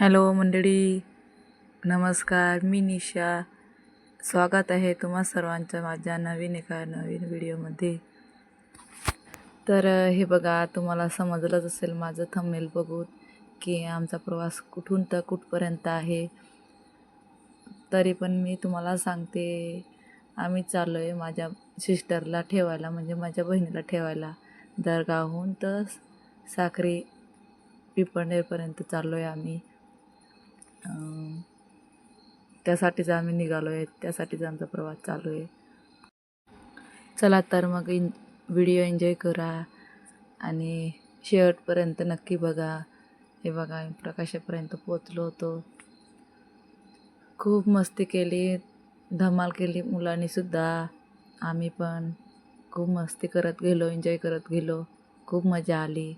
Hello मंडळी नमस्कार मी निशा. स्वागत आहे तुम्हा सर्वांचं माझ्या नवीन एका नवीन व्हिडिओमध्ये. तर हे बघा तुम्हाला समजलंच असेल माझं थंबनेल बघून की आमचा प्रवास कुठून तर कुठपर्यंत आहे. तरी पण मी तुम्हाला सांगते आम्ही चाललो आहे माझ्या सिस्टरला ठेवायला म्हणजे माझ्या बहिणीला ठेवायला. दरगावहून तर साखरी पिपळनेरपर्यंत चाललो आहे आम्ही. त्यासाठीच आम्ही निघालो आहे त्यासाठीच आमचा प्रवास चालू आहे चला तर मग इन व्हिडिओ एन्जॉय करा आणि शेवटपर्यंत नक्की बघा. हे बघा आम्ही प्रकाशापर्यंत पोचलो होतो. खूप मस्ती केली धमाल केली मुलांनीसुद्धा आम्ही पण खूप मस्ती करत गेलो एन्जॉय करत गेलो. खूप मजा आली.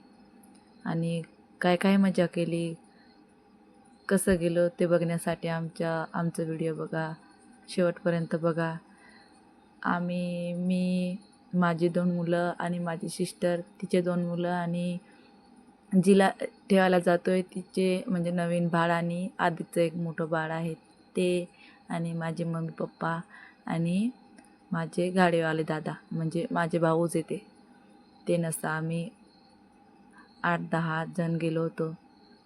आणि काय काय मजा केली? कसं गेलो ते बघण्यासाठी आमच्या आमचा व्हिडिओ बघा. शेवटपर्यंत बघा. आम्ही मी माझी दोन मुलं आणि माझी सिस्टर तिचे दोन मुलं आणि जिला ठेवायला जातो आहे तिचे म्हणजे नवीन बाळ आणि आधीचं एक मोठं बाळ आहे ते आणि माझे मम्मी पप्पा आणि माझे गाडीवाले दादा म्हणजे माझे भाऊच येते ते नसतं आम्ही आठ दहा जण गेलो होतो.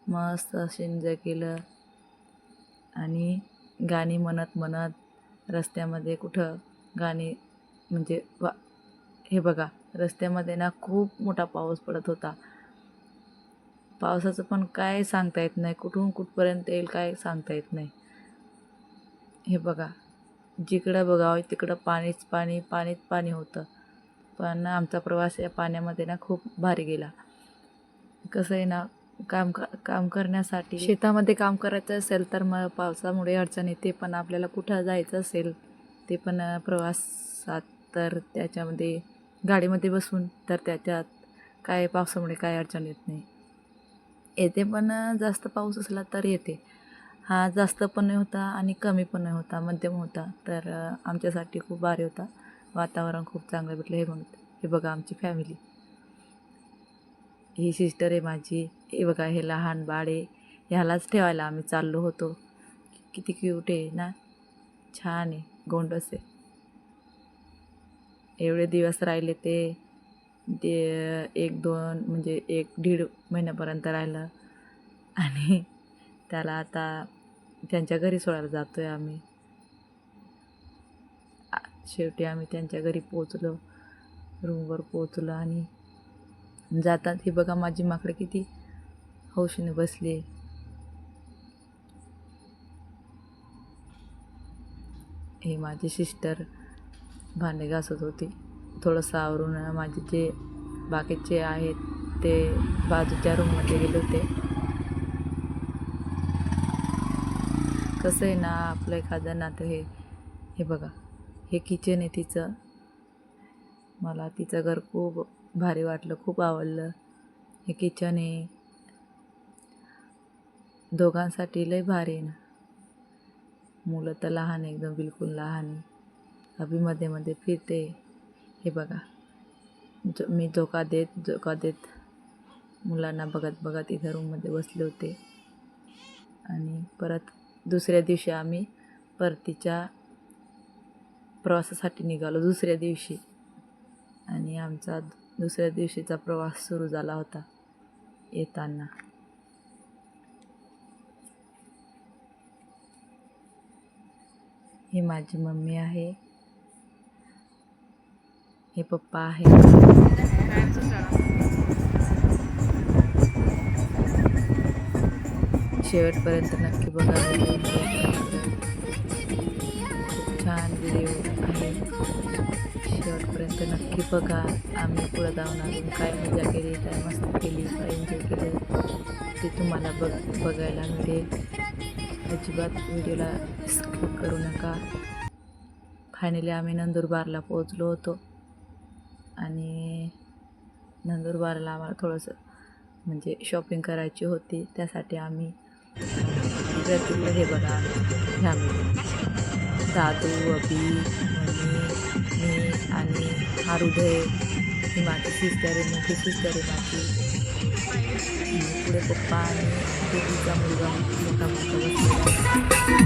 मस्त असे एन्जॉय केलं. आणि गाणी म्हणत म्हणत रस्त्यामध्ये कुठं गाणी म्हणजे वा हे बघा रस्त्यामध्ये ना खूप मोठा पाऊस पडत होता. पावसाचं पण काय सांगता येत नाही कुठून कुठपर्यंत येईल काय सांगता येत नाही. हे बघा जिकडं बघावं तिकडं पाणीच पाणी पाणीच पाणी होतं. पण आमचा प्रवास या पाण्यामध्ये ना खूप भारी गेला. कसं आहे ना काम काम करण्यासाठी. शेतामध्ये काम करायचं असेल तर मग पावसामुळे अडचण येते पण आपल्याला कुठं जायचं असेल ते पण प्रवासात तर त्याच्यामध्ये गाडीमध्ये बसून तर त्याच्यात काय पावसामुळे काय अडचण येत नाही. येते पण जास्त पाऊस असला तर येते. हा जास्त पण नाही होता आणि कमी पण नाही होता मध्यम होता. तर आमच्यासाठी खूप भारी होता. वातावरण खूप चांगलं भेटलं हे मग हे बघा आमची फॅमिली ही सिस्टर आहे माझी. हे बघा हे लहान बाळे ह्यालाच ठेवायला आम्ही चाललो होतो. किती क्यूट आहे ना? छान आहे. गोंडस आहे. एवढे दिवस राहिले ते ते एक दोन म्हणजे एक दीड महिन्यापर्यंत राहिलं. आणि त्याला आता त्यांच्या घरी सोडायला जातो आहे आम्ही शेवटी आम्ही त्यांच्या घरी पोचलो रूमवर पोचलो आणि जातात. ही बघा माझी माकडे किती हौशीने बसली. हे ही माझी सिस्टर भांडे घासत होती. थोडंसं आवरून माझे जे बाकीचे आहेत ते बाजूच्या रूममध्ये गेले होते. कसं आहे ना आपलं एखादं नातं हे हे बघा हे किचन आहे तिचं. मला तिचं घर खूप भारी वाटलं खूप आवडलं. हे किचन आहे दोघांसाठी लय भारी आहे ना. मुलं तर लहान एकदम बिलकुल लहान अभि मध्ये मध्ये फिरते हे बघा. जो मी धोका देत धोका देत मुलांना बघत बघत इथं रूममध्ये बसले होते. आणि परत दुसऱ्या दिवशी आम्ही परतीच्या प्रवासासाठी निघालो दुसऱ्या दिवशी. आणि आमचा दुसऱ्या दिवशीचा प्रवास सुरू झाला होता येताना. ही माझी मम्मी आहे. हे पप्पा आहे शेवटपर्यंत नक्की बघा. खूप छान व्हिडिओ आहे. शेवटपर्यंत नक्की बघा. आम्ही पुढं जाऊन अजून काय मजा केली काय मस्त केली काय एन्जॉय केलं ते तुम्हाला बघ बघायला मिळेल. अजिबात व्हिडिओला स्किप करू नका. फायनली आम्ही नंदुरबारला पोहोचलो होतो. आणि नंदुरबारला आम्हाला थोडंसं म्हणजे शॉपिंग करायची होती. त्यासाठी आम्ही इकडे हे बघा फॅमिली दादू अभी मम्मी मी आणि हा हृदय ही माझी सिस्टर आहे. मोठी सिस्टर आहे माझी. पप्पा आणि दीदीचा मुलगा मोठा मुलगा बसलेला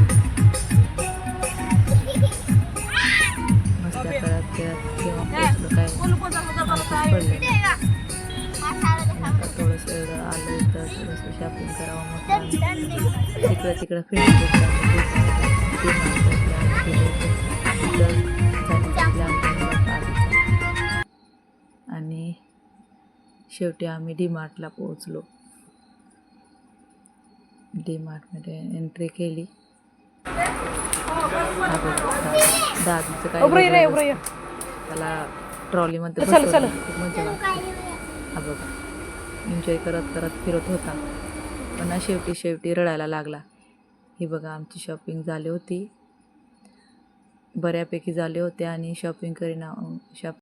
मस्त्या करत खेळत काय आता थोडंसं आलं तर थोडंसं शॉपिंग करावं मग इकडं तिकडं फिरत आणि शेवटी आम्ही डी मार्टला पोहोचलो. डी मार्टमध्ये एंट्री केली. दादूचं काय वेगळं रे त्याला ट्रॉलीमध्ये चल, बसवलं. चल. खूप मजा वाटते हा बघा. एन्जॉय करत करत फिरत होता. पण ना शेवटी शेवटी रडायला लागला. ही बघा आमची शॉपिंग झाली होती. बऱ्यापैकी झाले होते आणि शॉपिंग करीना शॉप